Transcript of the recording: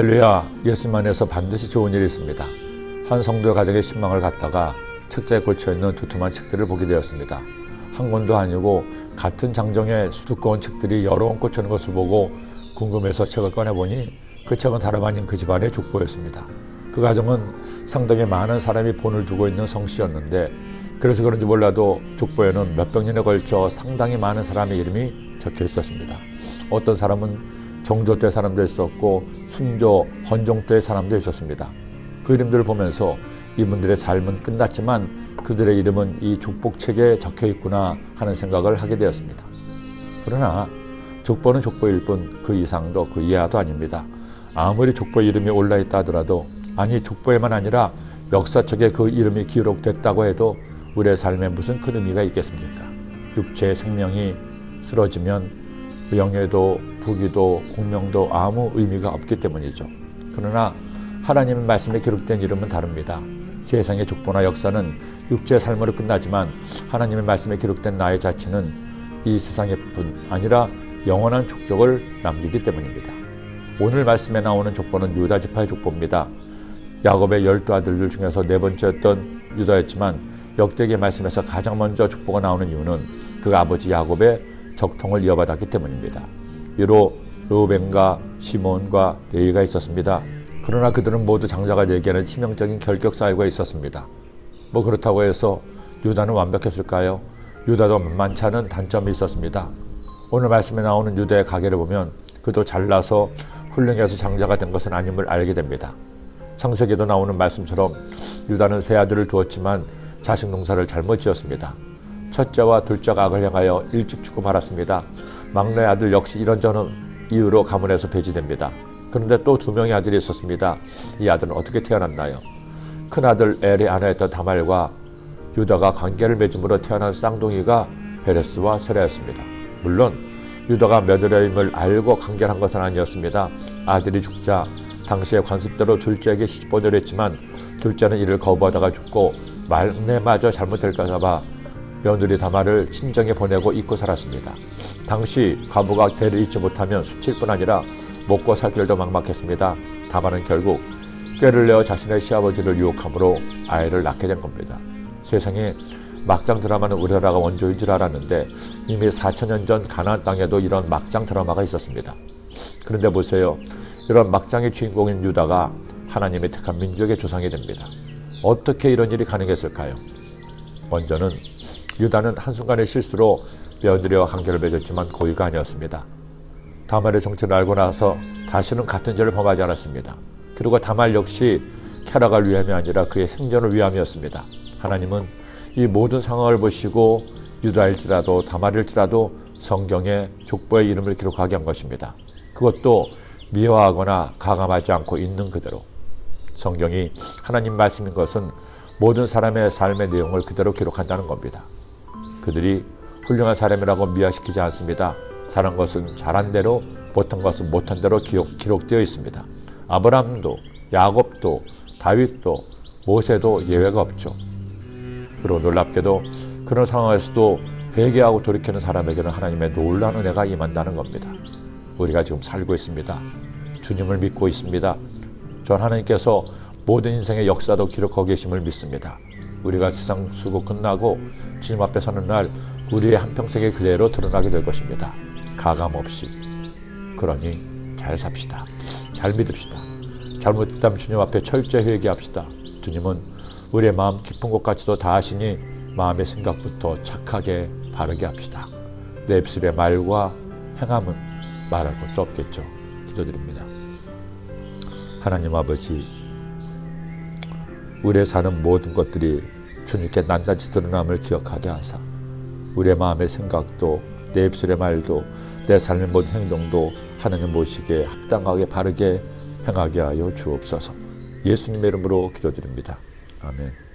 할렐루야, 예수님 안에서 반드시 좋은 일이 있습니다. 한 성도의 가정에 신망을 갖다가 책자에 꽂혀있는 두툼한 책들을 보게 되었습니다. 한 권도 아니고 같은 장정에 두꺼운 책들이 여러 권 꽂혀있는 것을 보고 궁금해서 책을 꺼내보니 그 책은 다름 아닌 그 집안의 족보였습니다. 그 가정은 상당히 많은 사람이 본을 두고 있는 성씨였는데 그래서 그런지 몰라도 족보에는 몇백 년에 걸쳐 상당히 많은 사람의 이름이 적혀 있었습니다. 어떤 사람은 정조 때 사람도 있었고 순조, 헌종 때 사람도 있었습니다. 그 이름들을 보면서 이분들의 삶은 끝났지만 그들의 이름은 이 족복책에 적혀 있구나 하는 생각을 하게 되었습니다. 그러나 족보는 족보일 뿐 그 이상도 그 이하도 아닙니다. 아무리 족보 이름이 올라 있다 하더라도 아니 족보에만 아니라 역사책에 그 이름이 기록됐다고 해도 우리의 삶에 무슨 큰 의미가 있겠습니까? 육체의 생명이 쓰러지면 영예도 부귀도 공명도 아무 의미가 없기 때문이죠. 그러나 하나님의 말씀에 기록된 이름은 다릅니다. 세상의 족보나 역사는 육체의 삶으로 끝나지만 하나님의 말씀에 기록된 나의 자체는 이 세상의 뿐 아니라 영원한 족적을 남기기 때문입니다. 오늘 말씀에 나오는 족보는 유다 지파의 족보입니다. 야곱의 열두 아들들 중에서 네 번째였던 유다였지만 역대기 말씀에서 가장 먼저 족보가 나오는 이유는 그 아버지 야곱의 적통을 이어받았기 때문입니다. 비로 르우벤과 시몬과 레이가 있었습니다. 그러나 그들은 모두 장자가 되기에는 치명적인 결격 사유가 있었습니다. 뭐 그렇다고 해서 유다는 완벽했을까요? 유다도 만만치 않은 단점이 있었습니다. 오늘 말씀에 나오는 유다의 가계를 보면 그도 잘나서 훌륭해서 장자가 된 것은 아님을 알게 됩니다. 창세기도 나오는 말씀처럼 유다는 세 아들을 두었지만 자식 농사를 잘못 지었습니다. 첫째와 둘째가 악을 향하여 일찍 죽고 말았습니다. 막내 아들 역시 이런저런 이유로 가문에서 배제됩니다. 그런데 또 두 명의 아들이 있었습니다. 이 아들은 어떻게 태어났나요? 큰 아들 엘의 아내였던 다말과 유다가 관계를 맺음으로 태어난 쌍둥이가 베레스와 세라였습니다. 물론 유다가 며느리임을 알고 관계를 한 것은 아니었습니다. 아들이 죽자 당시의 관습대로 둘째에게 시집보내려 했지만 둘째는 이를 거부하다가 죽고 막내마저 잘못될까 봐 며느리 다말을 친정에 보내고 잊고 살았습니다. 당시 과부가 대를 잊지 못하면 수칠 뿐 아니라 먹고 살 길도 막막했습니다. 다말은 결국 꾀를 내어 자신의 시아버지를 유혹함으로 아이를 낳게 된 겁니다. 세상에 막장 드라마는 우리나라가 원조인 줄 알았는데 이미 4천년 전 가나안 땅에도 이런 막장 드라마가 있었습니다. 그런데 보세요. 이런 막장의 주인공인 유다가 하나님의 택한 민족의 조상이 됩니다. 어떻게 이런 일이 가능했을까요? 먼저는 유다는 한순간의 실수로 며느리와 관계를 맺었지만 고의가 아니었습니다. 다말의 정체를 알고 나서 다시는 같은 죄를 범하지 않았습니다. 그리고 다말 역시 캐락을 위함이 아니라 그의 생존을 위함이었습니다. 하나님은 이 모든 상황을 보시고 유다일지라도 다말일지라도 성경에 족보의 이름을 기록하게 한 것입니다. 그것도 미화하거나 가감하지 않고 있는 그대로. 성경이 하나님 말씀인 것은 모든 사람의 삶의 내용을 그대로 기록한다는 겁니다. 그들이 훌륭한 사람이라고 미화시키지 않습니다. 잘한 것은 잘한 대로, 못한 것은 못한 대로 기록, 기록되어 있습니다. 아브라함도, 야곱도, 다윗도, 모세도 예외가 없죠. 그리고 놀랍게도 그런 상황에서도 회개하고 돌이키는 사람에게는 하나님의 놀라운 은혜가 임한다는 겁니다. 우리가 지금 살고 있습니다. 주님을 믿고 있습니다. 전 하나님께서 모든 인생의 역사도 기록하고 계심을 믿습니다. 우리가 세상 수고 끝나고 주님 앞에 서는 날 우리의 한평생의 그대로 드러나게 될 것입니다. 가감 없이. 그러니 잘 삽시다. 잘 믿읍시다. 잘못했다면 주님 앞에 철저히 회개합시다. 주님은 우리의 마음 깊은 곳까지도 다 아시니 마음의 생각부터 착하게 바르게 합시다. 내 입술의 말과 행함은 말할 것도 없겠죠. 기도드립니다. 하나님 아버지, 우리의 사는 모든 것들이 주님께 낱낱이 드러남을 기억하게 하사 우리의 마음의 생각도 내 입술의 말도 내 삶의 모든 행동도 하나님 보시기에 합당하게 바르게 행하게 하여 주옵소서 예수님의 이름으로 기도드립니다. 아멘.